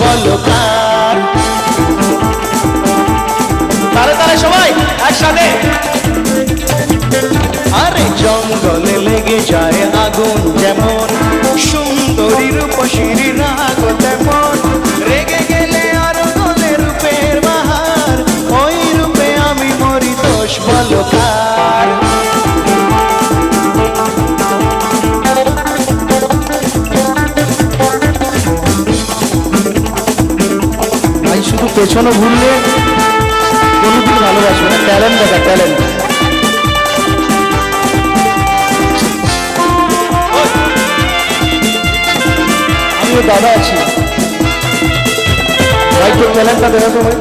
বলে কার? পেছনে ঘুরলে কোনোদিন ভালোবাসবে না। ট্যালেন্ট দেখা ট্যালেন্ট আমিও দাদা আছি। ভাই, তোর ট্যালেন্টটা দেখা তো ভাই।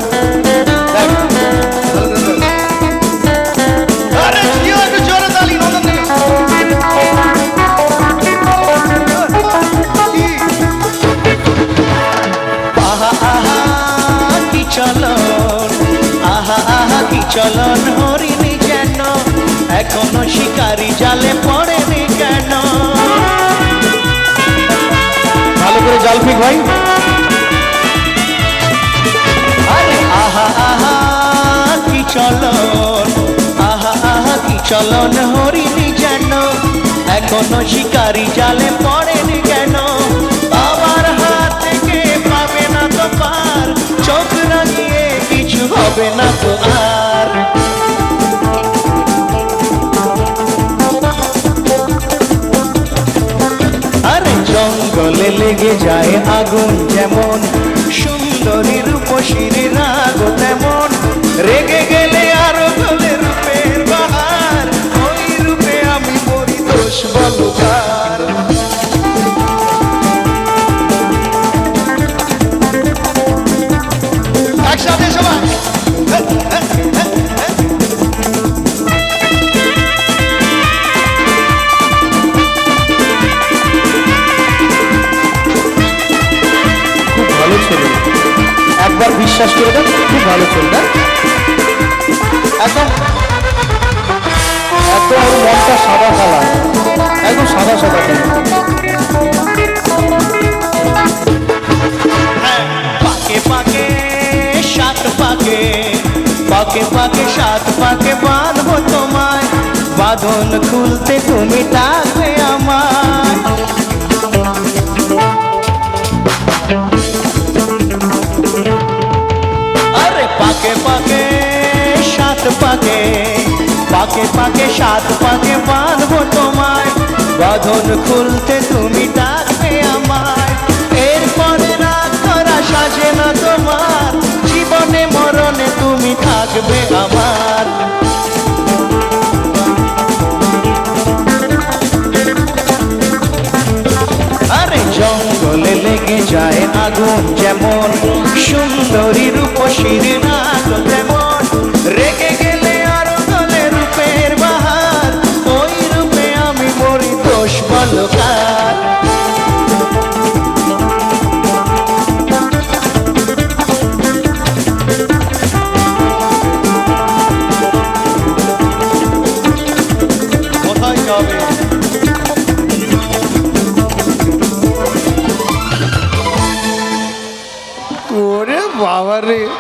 চলন। আহা আহা কি চলন হরিণী যেন? এখনও শিকারি জালে পড়েনি কেন? ভালো করে জাল ফিক ভাই। আরে আহা আহা কি চলন? আহা আহা কি চলন হরিণী যেন? এখনও শিকারি জালে পড়েনি জঙ্গলে লেগে যায় আগুন যেমন সুন্দরী ছেলে একবার বিশ্বাস করে দেন, খুব ভালো ছেলে একদম মনটা সাদা কালা একদম সাদা সাদা কালা পাকে পাকে, সাত পাকে বাঁধবো তোমায়। বাঁধন খুলতে তুমি পাকে পাকে পাকে সাত পাকে বাঁধবো তোমায়। বাঁধন খুলতে তুমি ডাকবে আমায়। এরপরে রাত করা সাজে না তোমার, জীবনে মরণে তুমি থাকবে আমার। আরে জঙ্গলে লেগে যায় আগুন যেমন, সুন্দরী রূপসীর নাগ তেমন arriba.